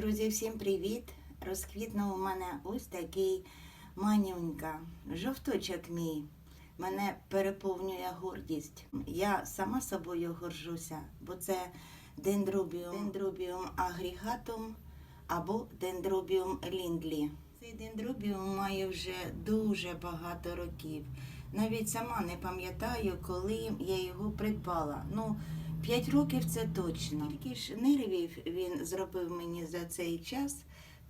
Друзі, всім привіт! Розквітнув у мене ось такий манюнька. Жовточок мій. Мене переповнює гордість. Я сама собою горжуся, бо це дендробіум, дендробіум агрігатум або дендробіум ліндлі. Цей дендробіум має вже дуже багато років. Навіть сама не пам'ятаю, коли я його придбала. Ну, П'ять років це точно. Скільки ж нервів він зробив мені за цей час,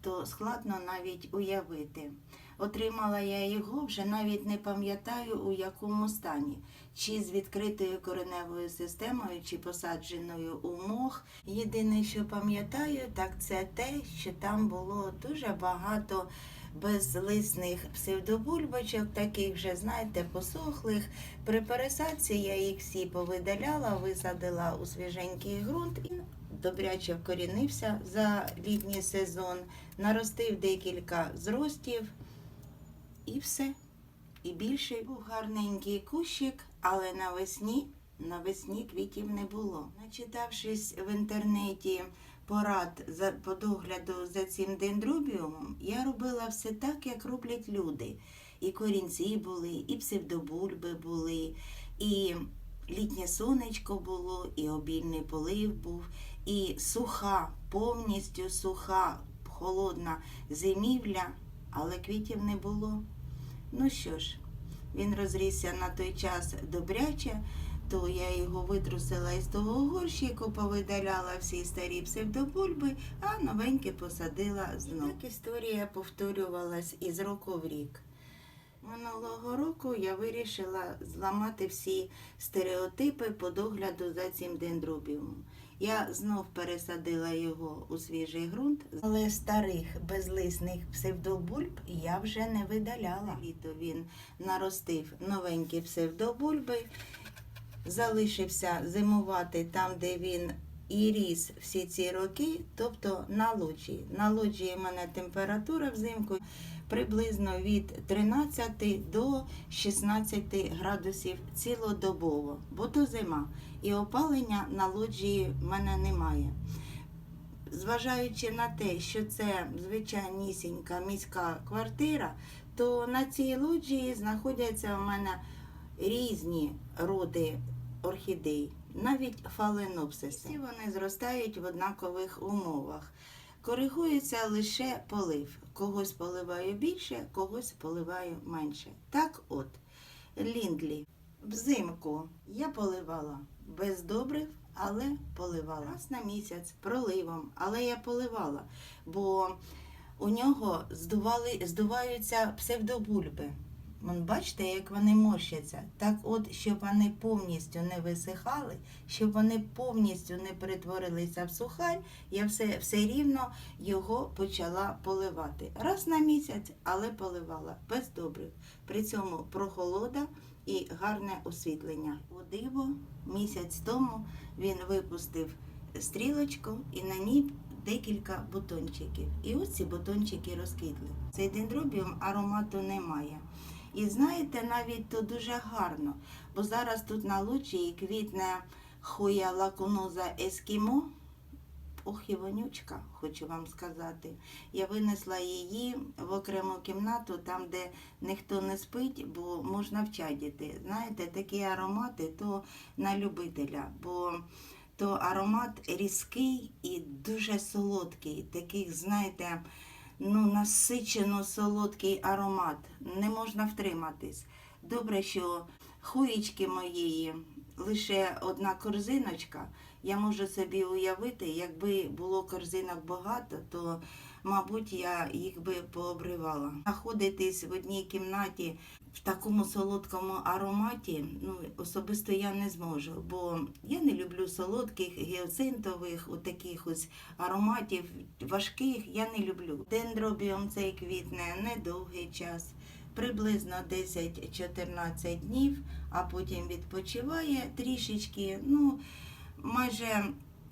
то складно навіть уявити. Отримала я його вже навіть не пам'ятаю у якому стані, чи з відкритою кореневою системою, чи посадженою у мох. Єдине, що пам'ятаю, так це те, що там було дуже багато безлисних псевдобульбочок, таких вже, знаєте, посохлих. При пересадці я їх всі повидаляла, висадила у свіженький ґрунт і добряче вкорінився за літній сезон, наростив декілька зростів і все. І більше був гарненький кущик, але навесні, навесні квітів не було. Начитавшись в інтернеті порад за по догляду за цим дендробіумом, я робила все так, як роблять люди. І корінці були, і псевдобульби були, і літнє сонечко було, і обільний полив був, і суха, повністю суха, холодна зимівля, але квітів не було. Ну що ж, він розрісся на той час добряче, то я його витрусила із того горщику, повидаляла всі старі псевдобульби, а новенькі посадила знову. Так історія повторювалась із року в рік. Минулого року я вирішила зламати всі стереотипи по догляду за цим дендробіумом. Я знов пересадила його у свіжий ґрунт, але старих безлисних псевдобульб я вже не видаляла. Літо він наростив новенькі псевдобульби, залишився зимувати там, де він і ріс всі ці роки, тобто на лоджії. На лоджії в мене температура взимку приблизно від 13 до 16 градусів цілодобово, бо то зима. І опалення на лоджії в мене немає. Зважаючи на те, що це звичайнісінька міська квартира, то на цій лоджії знаходяться в мене різні роди орхідей, навіть фаленопсиси. Всі вони зростають в однакових умовах. Коригується лише полив. Когось поливаю більше, когось поливаю менше. Так от, ліндлі. Взимку я поливала без добрив, але поливала раз на місяць проливом, але я поливала, бо у нього здували, здуваються псевдобульби. Бачите, як вони морщаться. Так от, щоб вони повністю не висихали, щоб вони повністю не перетворилися в сухарь, я все, все рівно його почала поливати. Раз на місяць, але поливала без добрив. При цьому прохолода і гарне освітлення. У диво місяць тому він випустив стрілочку і на ній декілька бутончиків. І ось ці бутончики розквітли. Цей дендробіум аромату немає. І знаєте, навіть то дуже гарно, бо зараз тут на лучі квітне хуя лакуноза ескімо. Ох і вонючка, хочу вам сказати. Я винесла її в окрему кімнату, там, де ніхто не спить, бо можна вчадіти. Знаєте, такі аромати то на любителя, бо то аромат різкий і дуже солодкий. Таких, знаєте, ну, насичено солодкий аромат. Не можна втриматись. Добре, що хуєчки моєї лише одна корзиночка. Я можу собі уявити, якби було корзинок багато, то, мабуть, я їх би пообривала. Знаходитись в одній кімнаті в такому солодкому ароматі, ну, особисто я не зможу, бо я не люблю солодких, гіоцинтових, от таких ось ароматів важких я не люблю. Дендробіум цей квітне недовгий час. Приблизно 10-14 днів, а потім відпочиває трішечки. Ну, майже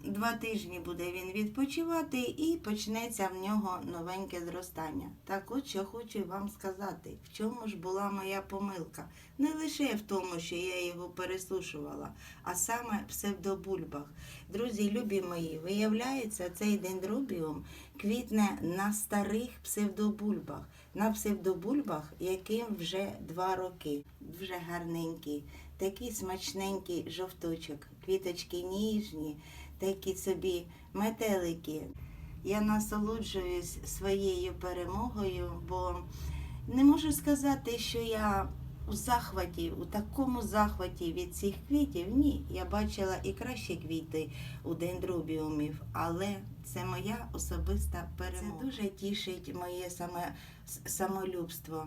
два тижні буде він відпочивати і почнеться в нього новеньке зростання. Так от що хочу вам сказати, в чому ж була моя помилка. Не лише в тому, що я його пересушувала, а саме в псевдобульбах. Друзі, любі мої, виявляється, цей дендробіум квітне на старих псевдобульбах, на псевдобульбах, яким вже два роки, вже гарненький, такий смачненький жовточок, квіточки ніжні, такі собі метелики. Я насолоджуюсь своєю перемогою, бо не можу сказати, що я у захваті, у такому захваті від цих квітів. Ні, я бачила і кращі квіти у дендробіумів, але це моя особиста перемога. Це дуже тішить моє саме самолюбство.